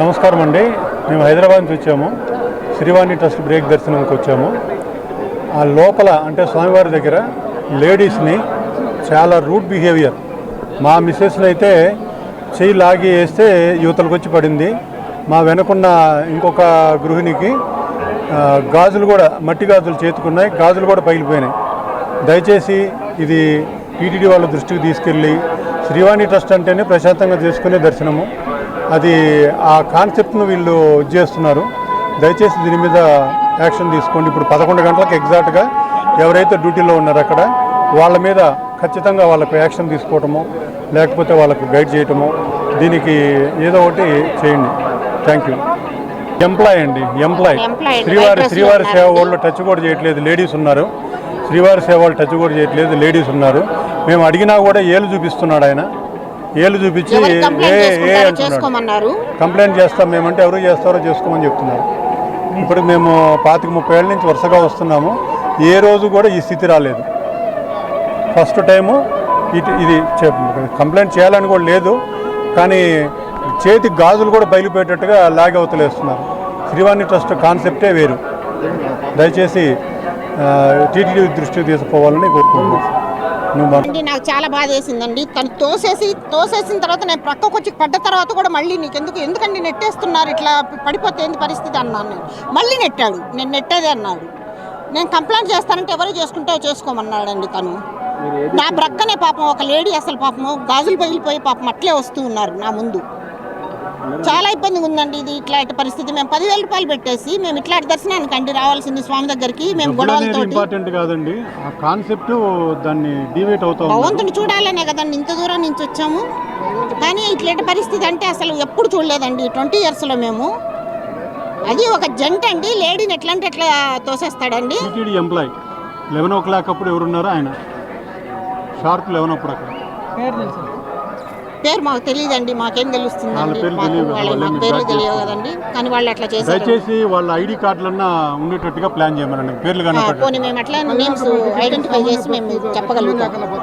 నమస్కారం అండి. మేము హైదరాబాద్ నుంచి వచ్చాము. శ్రీవాణి ట్రస్ట్ బ్రేక్ దర్శనంకి వచ్చాము. ఆ లోపల అంటే స్వామివారి దగ్గర లేడీస్ని చాలా రూట్ బిహేవియర్. మా మిస్సెస్ని అయితే చెయ్యి లాగి వేస్తే యువతలకు వచ్చి పడింది. మా వెనకున్న ఇంకొక గృహిణికి గాజులు కూడా మట్టి గాజులు చేతుకున్నాయి. గాజులు కూడా పగిలిపోయినాయి. దయచేసి ఇది టీటీడీ వాళ్ళ దృష్టికి తీసుకెళ్ళి శ్రీవాణి ట్రస్ట్ అంటేనే ప్రశాంతంగా చేసుకునే దర్శనము. అది ఆ కాన్సెప్ట్ను వీళ్ళు చేస్తున్నారు. దయచేసి దీని మీద యాక్షన్ తీసుకోండి. ఇప్పుడు పదకొండు గంటలకు ఎగ్జాక్ట్గా ఎవరైతే డ్యూటీలో ఉన్నారో అక్కడ వాళ్ళ మీద ఖచ్చితంగా వాళ్ళకు యాక్షన్ తీసుకోవటము లేకపోతే వాళ్ళకు గైడ్ చేయటము దీనికి ఏదో ఒకటి చేయండి. Thank you. ఎంప్లాయ్ అండి ఎంప్లాయ్. శ్రీవారి శ్రీవారి. సేవ వాళ్ళు టచ్ కూడా చేయట్లేదు లేడీస్ ఉన్నారు. శ్రీవారి సేవ వాళ్ళు టచ్ కూడా చేయట్లేదు లేడీస్ ఉన్నారు. మేము అడిగినా కూడా ఏలు చూపిస్తున్నాడు ఆయన. ఏలు చూపించి ఏ కంప్లైంట్ ఏ చేసుకుంటారో అంటున్నాడు. చేసుకోమన్నారు. కంప్లైంట్ చేస్తాం మేమంటే ఎవరు చేస్తారో చేసుకోమని చెప్తున్నారు. ఇప్పుడు మేము పాతిక ముప్పై ఏళ్ళ నుంచి వరుసగా వస్తున్నాము. ఏ రోజు కూడా ఈ స్థితి రాలేదు. ఫస్ట్ టైము ఇటు ఇది కంప్లైంట్ చేయాలని కూడా లేదు. కానీ చేతి గాజులు కూడా బయలుపోయేటట్టుగా లాగి అవతలేస్తున్నారు. శ్రీవాణి ట్రస్ట్ కాన్సెప్టే వేరు. దయచేసి టీటీడీ దృష్టికి తీసుకుపోవాలని కోరుకుంటున్నాను అండి నాకు చాలా బాధ వేసిందండి. తను తోసేసి తోసేసిన తర్వాత నేను ప్రక్కకు వచ్చి పడ్డ తర్వాత కూడా మళ్ళీ నీకు ఎందుకు ఎందుకండి నెట్టేస్తున్నారు? ఇట్లా పడిపోతే ఏంది పరిస్థితి అన్నాను నేను. మళ్ళీ నెట్టాడు. నేను నెట్టేదే అన్నాడు. నేను కంప్లైంట్ చేస్తానంటే ఎవరు చేసుకుంటే చేసుకోమన్నాడండి తను. నా ప్రక్కనే పాపం. ఒక లేడీ అసలు పాపం గాజులు పగిలిపోయి పాపం అట్లే వస్తూ ఉన్నారు నా ముందు. చాలా ఇబ్బందిగా ఉందండి ఇది ఇట్లాంటి పరిస్థితి. మేము పదివేల రూపాయలు పెట్టేసి మేము ఇట్లాంటి దర్శనానికి అండి రావాల్సింది స్వామి దగ్గరికి. మేము గొడవలతోటి ఇంపార్టెంట్ కాదండి. ఆ కాన్సెప్ట్ దాన్ని డివేట్ అవుతా ఉంది. భగవంతుని చూడాలనే కదండి ఇంత దూరం నుంచి వచ్చాము. కానీ ఇట్లాంటి పరిస్థితి అంటే అసలు ఎప్పుడు చూడలేదండి. ట్వంటీ ఇయర్స్లో మేము. అది ఒక జంట అండి లేడీని ఎట్లా అంటే ఎట్లా తోసేస్తాడండి ఎంప్లాయ్ లెవెన్ ఓ క్లాక్ అప్పుడు ఎవరున్నారో ఆయన. షార్ప్ లెవెన్ అప్పుడు అక్కడ. పేరు మాకు తెలియదండి మాకేం పేర్లు మాకు పేర్లు తెలియదు కదండి. కానీ వాళ్ళు అట్లా చేశారు. దయచేసి వాళ్ళ ఐడి కార్డులన్నా ఉండేటట్టుగా ప్లాన్ చేయమనండి. పేర్లు కానీ పోనీ మేము అట్లా నేమ్స్ ఐడెంటిఫై చేసి మేము చెప్పగలుగుతాం.